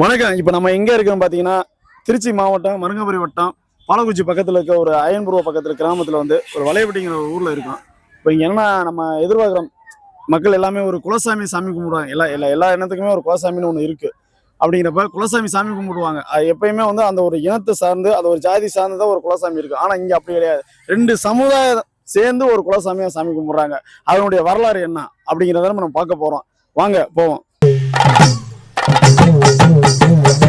வணக்கம். இப்போ நம்ம எங்கே இருக்கோம் பார்த்தீங்கன்னா திருச்சி மாவட்டம் மருங்கபுரி வட்டம் பாலக்குச்சி பக்கத்தில் இருக்க ஒரு அயன்புருவ பக்கத்தில் கிராமத்தில் வந்து ஒரு வளையப்பட்டிங்கிற ஒரு ஊரில் இருக்கோம். இப்போ இங்கே என்ன நம்ம எதிர்பார்க்குறோம் மக்கள் எல்லாமே ஒரு குலசாமி சாமி கும்பிடுவாங்க. எல்லா எல்லா எல்லா இனத்துக்குமே ஒரு குலசாமின்னு ஒன்று இருக்குது அப்படிங்கிறப்ப குலசாமி சாமி கும்பிடுவாங்க. அது எப்பயுமே வந்து அந்த ஒரு இனத்தை சார்ந்து அது ஒரு ஜாதி சார்ந்து தான் ஒரு குலசாமி இருக்குது ஆனால் இங்கே அப்படி கிடையாது. ரெண்டு சமுதாயம் சேர்ந்து ஒரு குலசாமியாக சாமி கும்பிட்றாங்க. அதனுடைய வரலாறு என்ன? அப்படிங்கிறத நம்ம பார்க்க போகிறோம் வாங்க போவோம். bum, bum, bum, bum.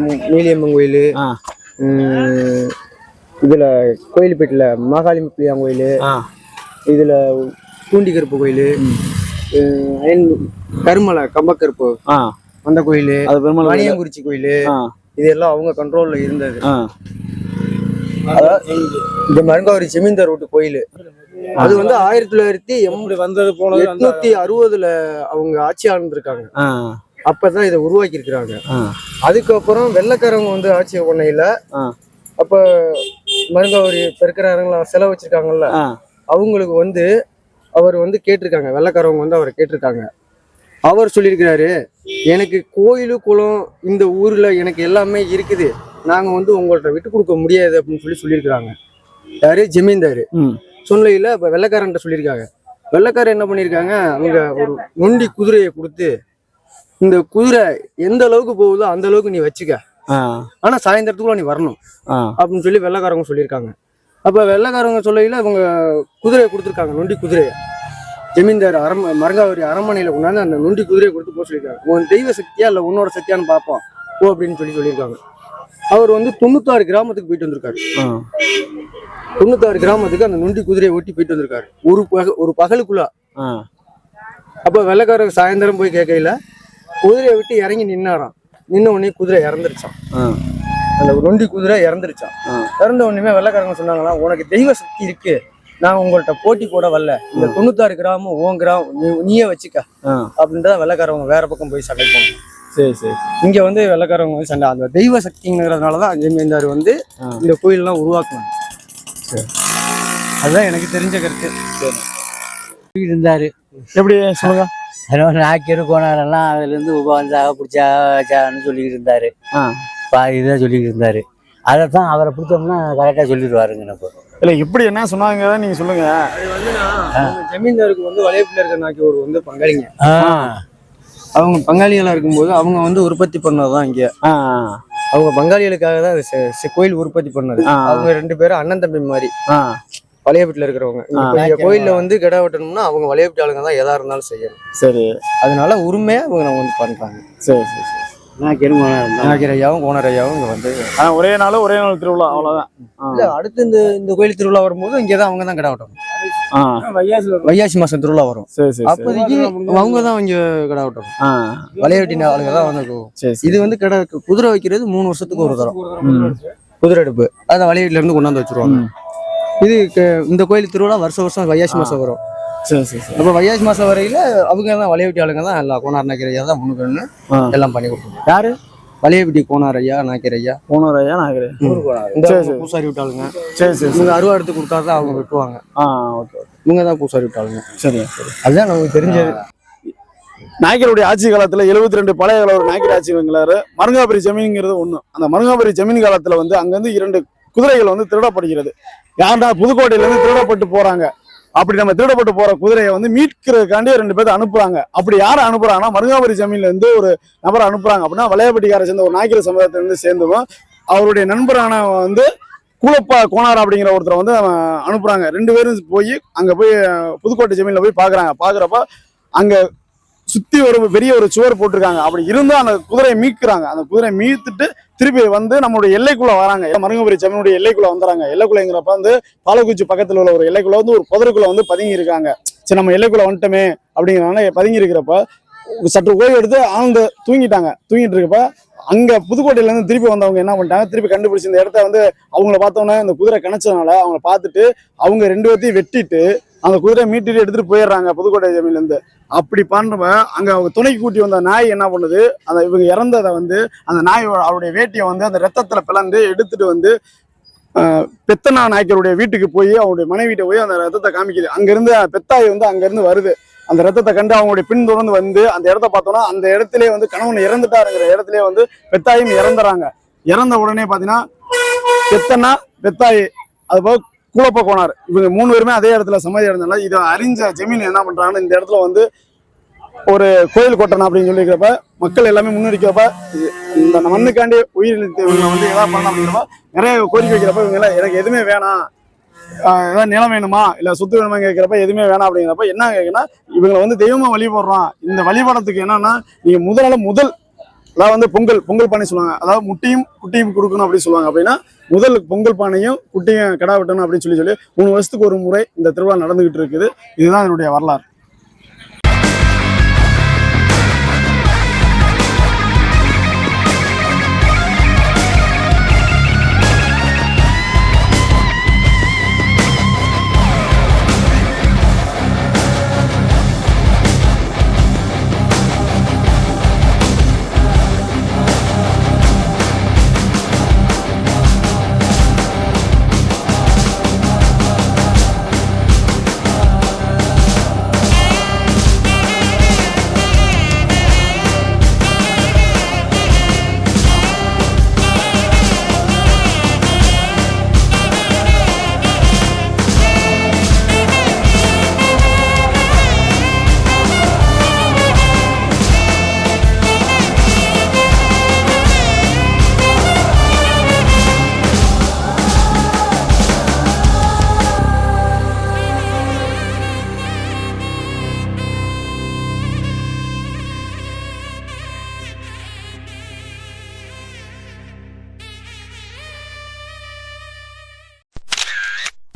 மு- மீலியம்மன் கோயில் இதுல கோயில்பேட்டில் மாகாளி பிள்ளையான் கோயில் இதுல பூண்டி கருப்பு கோயில் அயன் கருமலை கம்பக்கருப்பு அந்த கோயில் அது பெருமாள் கோயில். மணியங்குறிச்சி கோயில் இதெல்லாம் அவங்க கண்ட்ரோல்ல இருந்தது. இந்த மருங்காவரி செமீந்தர் வீட்டு கோயில். அது வந்து ஆயிரத்தி தொள்ளாயிரத்தி எண்பது வந்தது எட்நூத்தி அறுபதுல அவங்க ஆட்சி ஆழ்ந்திருக்காங்க அப்பதான் இதை உருவாக்கி இருக்கிறாங்க அதுக்கப்புறம் வெள்ளைக்காரங்க வந்து ஆட்சி பண்ணையில அப்ப மருங்காவரி பெருக்கிறாருங்களா செலவு வச்சிருக்காங்கல்ல அவங்களுக்கு வந்து அவர் வந்து கேட்டிருக்காங்க வெள்ளைக்காரவங்க வந்து அவரை கேட்டிருக்காங்க. அவர் சொல்லியிருக்கிறாரு எனக்கு கோயிலு குளம் இந்த ஊர்ல எனக்கு எல்லாமே இருக்குது. நாங்க வந்து உங்கள்ட்ட விட்டு கொடுக்க முடியாது அப்படின்னு சொல்லி சொல்லியிருக்கிறாங்க. யாரு? ஜமீன்தாரு. சொன்னையில இப்ப வெள்ளைக்காரன்ட்ட சொல்லியிருக்காங்க. வெள்ளைக்காரன் என்ன பண்ணியிருக்காங்க? அவங்க ஒரு நொண்டி குதிரையை கொடுத்து இந்த குதிரை எந்த அளவுக்கு போகுதோ அந்த அளவுக்கு நீ வச்சுக்க. ஆனா சாயந்தரத்துக்குள்ள நீ வரணும். அப்படின்னு சொல்லி வெள்ளைக்காரங்க சொல்லியிருக்காங்க. அப்ப வெள்ளைக்காரங்க சொல்லையில அவங்க குதிரையை கொடுத்துருக்காங்க நொண்டி குதிரையை. ஜமீன்தார் அரம மரங்காவரி அரண்மனையில கொண்டாந்து அந்த நொண்டி குதிரையை கொடுத்து போக சொல்லியிருக்காங்க. உன் தெய்வ சக்தியா இல்ல உன்னோட சக்தியான்னு பார்ப்போம். போ அப்படின்னு சொல்லி சொல்லியிருக்காங்க. அவர் வந்து தொண்ணூத்தாறு கிராமத்துக்கு போயிட்டு வந்திருக்காரு. தொண்ணூத்தாறு கிராமத்துக்கு அந்த நொண்டி குதிரையை ஓட்டி போயிட்டு வந்திருக்காரு. ஒரு பக ஒரு பகலுக்குள்ள. அப்ப வெள்ளைக்காரர் சாயந்தரம் போய் கேட்கையில குதிரையை விட்டு இறங்கி நின்னாராம். நின்ன உடனே குதிரை இறந்துருச்சான் அந்த நொண்டி குதிரை இறந்துருச்சான். இறந்த உடனே வெள்ளைக்காரங்க சொன்னாங்களா உனக்கு தெய்வ சக்தி இருக்கு. நான் உங்கள்ட்ட போட்டி போட வரல. இந்த தொண்ணூத்தாறு கிராமம் உன் கிராமம் நீ- நீயே வச்சுக்க. அப்படின்றத வெள்ளைக்காரவங்க வேற பக்கம் போய் சண்டை போனாங்க சரி சரி. இங்க வந்து வெள்ளைக்காரவங்க வந்து சண்டை அந்த தெய்வ சக்திங்கிறதுனாலதான் ஜமீன்தார் வந்து. இந்த கோயிலெல்லாம் உருவாக்குனாங்க. அதுதான் எனக்கு தெரிஞ்ச கருத்து. இருந்தாரு. எப்படி சொல்லுங்க? அதனால நாக்கியர் கோனாரெல்லாம் அதுலேருந்து உபவந்தாக பிடிச்சா வச்சான்னு சொல்லிக்கிட்டு இருந்தாரு. பாதி இதாக சொல்லிக்கிட்டு இருந்தாரு. அதை தான் அவரை பிடிச்சோம்னா கரெக்டாக சொல்லிடுவாருங்க நம்ம. இல்ல எப்படி என்ன சொன்னாங்க நீங்க சொல்லுங்க. அது வந்து அவங்க ஜமீன்தாருக்கு வந்து வளையப்பில் இருக்க நாக்கி ஒரு வந்து பங்காளிங்க. அவங்க பங்காளிகளா இருக்கும்போது அவங்க வந்து உற்பத்தி பண்ணதுதான் இங்க. அவங்க பங்காளிகளுக்காக தான் கோயில் உற்பத்தி பண்ணது. அவங்க ரெண்டு பேரும் அண்ணன் தம்பி மாதிரி. வளைய வீட்டுல இருக்கிறவங்க. கோயில்ல வந்து கிடா வெட்டணும்னா அவங்க வளைய வீட்டு ஆளுங்க தான் எதா இருந்தாலும் செய்யணும். சரி. அதனால உரிமையா அவங்க நம்ம வந்து பண்றாங்க. சரி சரி சரி. நாக்கியர் கோனார் நாயக்கர் ஐயாவும் கோணர் ஐயாவும் இங்க வந்து ஒரே நாள் ஒரே நாள் திருவிழா அவ்வளவுதான். இல்ல அடுத்து இந்த இந்த கோயில் திருவிழா வரும்போது இங்கதான் அவங்க தான் கிடா வெட்டணும். வையாசி மாசம் திருவிழா வரும். சரி சரி சரி. அப்போதைக்கு அவங்க தான் இங்க கிடா வெட்டணும். ஆ. வளைய வெட்டின ஆளுங்க தான் வந்து இது வந்து கிடா குதிரை வைக்கிறது மூணு வருஷத்துக்கு ஒரு தரம். குதிரை அடுப்பு அதை வளைய வீட்டுல இருந்து கொண்டாந்து வச்சிருவாங்க. இது இந்த கோயில் திருவிழா வருஷம் வருஷம் வையாசி மாசம் வரும். சரி சரி சரி. அப்ப வையாசி மாசம் வரையில அவங்க தான் வளையவெட்டி ஆளுங்க தான் எல்லாம் கோனார் நாயக்கர் ஐயா தான் முன்னுக்கு. எல்லாம் பண்ணி கொடுப்பாங்க யாரு? வளையவெட்டி கோனார் ஐயா நாயக்கர் ஐயா. போனோர் ஐயா சரி. பூசாரி விட்டாளுங்க சரி சரி இவங்க அருவா எடுத்து கொடுத்தா தான் அவங்க வெட்டுவாங்க. ஆ ஓகே இவங்க தான் பூசாரி விட்டாளுங்க சரி சரி. அதுதான் நமக்கு தெரிஞ்சது. நாயக்கருடைய ஆட்சி காலத்துல 72 ரெண்டு பழைய கால ஒரு நாயக்கர் ஆட்சிங்கிறாரு மருங்காபுரி ஜமீன்ங்கிறது ஒண்ணு. அந்த மருங்காபுரி ஜமீன் காலத்துல வந்து அங்கிருந்து இரண்டு குதிரைகள் வந்து திருடப்படுகிறது. ஏன்டா புதுக்கோட்டையிலேருந்து திருடப்பட்டு போகிறாங்க அப்படி நம்ம திருடப்பட்டு போற குதிரையை வந்து மீட்கிறதுக்காண்டி ரெண்டு பேர்த்த அனுப்புறாங்க. அப்படி யாரை அனுப்புறாங்கன்னா மருங்காபுரி ஜமீன்ல இருந்து ஒரு நபரை அனுப்புறாங்க அப்படின்னா வளையப்பட்டிக்கார சேர்ந்த ஒரு நாயக்கர் சமுதாயத்துல சேர்ந்தவன் அவருடைய நண்பரான வந்து கூலப்பா கோனார் அப்படிங்கிற ஒருத்தரை வந்து அனுப்புகிறாங்க அனுப்புறாங்க. ரெண்டு பேரும் போய் அங்க போய் புதுக்கோட்டை ஜமீன்ல போய் பாக்குறாங்க. பாக்குறப்ப அங்க சுத்தி ஒரு பெரிய ஒரு சுவர் போட்டிருக்காங்க. அப்படி இருந்தும் அந்த குதிரையை மீட்கிறாங்க. அந்த குதிரையை மீத்துட்டு திருப்பி வந்து நம்மளுடைய எல்லைக்குள்ள வராங்க. மருங்கபுரி ஜமீனுடைய எல்லைக்குள்ள வந்துறாங்க. எல்லைக்குள்ளங்கிறப்ப வந்து பாலக்குச்சி பக்கத்துல உள்ள ஒரு எல்லைக்குள்ள வந்து ஒரு புதருக்குள்ள வந்து பதுங்கி இருக்காங்க சரி நம்ம எல்லைக்குள்ள வந்துட்டோமே அப்படிங்கிறனால பதுங்கி இருக்கிறப்ப சற்று ஓய்வு எடுத்து ஆழ்ந்து தூங்கிட்டாங்க. தூங்கிட்டு இருக்கப்ப அங்க புதுக்கோட்டையிலேருந்து திருப்பி வந்தவங்க என்ன பண்ணிட்டாங்க? திருப்பி கண்டுபிடிச்சி இந்த இடத்த வந்து அவங்கள பார்த்தோன்னே இந்த குதிரை கணச்சதுனால அவங்கள பார்த்துட்டு அவங்க ரெண்டு பேர்த்தையும் வெட்டிட்டு அந்த குதிரை மீட்டிட்டு எடுத்துட்டு போயிடுறாங்க புதுக்கோட்டை ஜமீன்லேருந்து அப்படி பண்ணுறப்ப அங்கே அவங்க துணைக்கு கூட்டி வந்த நாய் என்ன பண்ணுது? அந்த இவங்க இறந்ததை வந்து அந்த நாய் அவருடைய வேட்டியை வந்து அந்த ரத்தத்தில் பிளந்து எடுத்துட்டு வந்து பெத்தனா நாய்க்கருடைய வீட்டுக்கு போய் அவருடைய மனைவிட்ட போய் அந்த ரத்தத்தை காமிக்குது. அங்கேருந்து பெத்தாய் வந்து அங்கேருந்து வருது. அந்த ரத்தத்தை கண்டு அவங்களுடைய பின் தொடர்ந்து வந்து அந்த இடத்த பார்த்தோன்னா அந்த இடத்துல வந்து கணவன் இறந்துட்டாருங்கிற இடத்திலே வந்து பெத்தாயும் இறந்துறாங்க. இறந்த உடனே பார்த்தீங்கன்னா பெத்தனா பெத்தாய் அதுபோக கூலப்ப கோனார் இவங்க மூணு பேருமே அதே இடத்துல சமாதி அடைந்தால இதை அறிஞ்ச ஜமீன் என்ன பண்றாங்கன்னா இந்த இடத்துல வந்து ஒரு கோயில் கொட்டணும் அப்படின்னு சொல்லிக்கிறப்ப மக்கள் எல்லாமே முன்னெடுக்கிறப்ப இந்த மண்ணுக்காண்டி உயிர் வந்து எதாவது பண்ணலாம் அப்படிங்கிறப்ப நிறைய கோரிக்கை வைக்கிறப்ப இவங்க எல்லாம் எனக்கு எதுவுமே வேணாம். ஏதாவது நிலம் வேணுமா? இல்லை சொத்து வேணுமா கேட்குறப்ப எதுவுமே வேணாம் அப்படிங்கிறப்ப என்ன கேட்குன்னா இவங்களை வந்து தெய்வமாக வழிபடுறோம். இந்த வழிபாடத்துக்கு என்னன்னா நீங்கள் முதல்ல முதல் அதாவது வந்து பொங்கல் பொங்கல் பானை சொல்லுவாங்க. அதாவது முட்டையும் குட்டியும் கொடுக்கணும் அப்படின்னு சொல்லுவாங்க. அப்படின்னா முதல் பொங்கல் பானையும் குட்டியும் கடா வெட்டணும் அப்படின்னு சொல்லி சொல்லி மூணு வருஷத்துக்கு ஒரு முறை இந்த திருவிழா நடந்துகிட்டு இருக்குது. இதுதான் இதனுடைய வரலாறு.